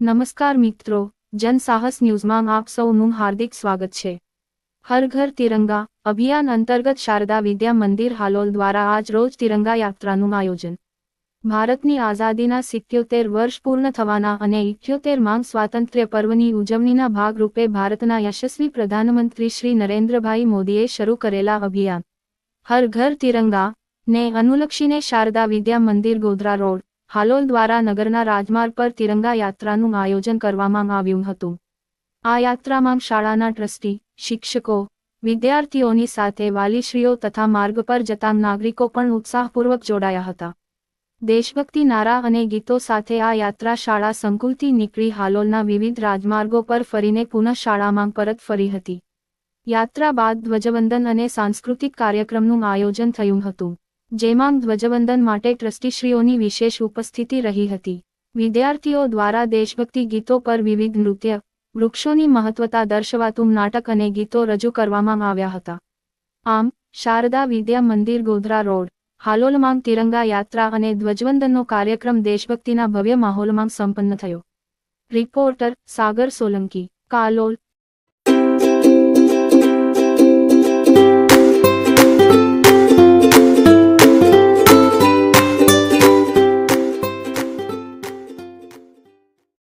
નમસ્કાર મિત્રો જનસાહસ ન્યૂઝમાં આપ સૌનું હાર્દિક સ્વાગત છે. હર ઘર તિરંગા અભિયાન અંતર્ગત શારદા વિદ્યા મંદિર હાલોલ દ્વારા આજ રોજ તિરંગા યાત્રાનું આયોજન. ભારતની આઝાદીના સિત્યોતેર વર્ષ પૂર્ણ થવાના અને ઇઠ્યોતેર માંગ સ્વાતંત્ર્ય પર્વની ઉજવણીના ભાગરૂપે ભારતના યશસ્વી પ્રધાનમંત્રી શ્રી નરેન્દ્રભાઈ મોદીએ શરૂ કરેલા અભિયાન. હર ઘર તિરંગા ને અનુલક્ષીને શારદા વિદ્યા મંદિર ગોધરા રોડ હાલોલ દ્વારા નગરના રાજમાર્ગ પર તિરંગા યાત્રાનું આયોજન કરવામાં આવ્યું હતું. આ યાત્રામાં શાળાના ટ્રસ્ટી, શિક્ષકો, વિદ્યાર્થીઓની સાથે વાલીશ્રીઓ તથા માર્ગ પર જતા નાગરિકો પણ ઉત્સાહપૂર્વક જોડાયા હતા. દેશભક્તિ નારા અને ગીતો સાથે આ યાત્રા શાળા સંકુલથી નીકળી હાલોલના વિવિધ રાજમાર્ગો પર ફરીને પુનઃ શાળામાં પરત ફરી હતી. યાત્રા બાદ ધ્વજવંદન અને સાંસ્કૃતિક કાર્યક્રમનું આયોજન થયું હતું. જેમાં ધ્વજવંદન માટે ટ્રસ્ટીશ્રીઓની વિશેષ ઉપસ્થિતિ રહી હતી. વિદ્યાર્થીઓ દ્વારા દેશભક્તિ ગીતો પર વિવિધ નૃત્ય, વૃક્ષોની મહત્વતા દર્શવાતું નાટક અને ગીતો રજૂ કરવામાં આવ્યા હતા. આમ, શારદા વિદ્યા મંદિર ગોધરા રોડ, હાલોલમાં તિરંગા યાત્રા અને ધ્વજવંદનનો કાર્યક્રમ દેશભક્તિના ભવ્ય માહોલમાં સંપન્ન થયો. રિપોર્ટર સાગર સોલંકી, કાલોલ.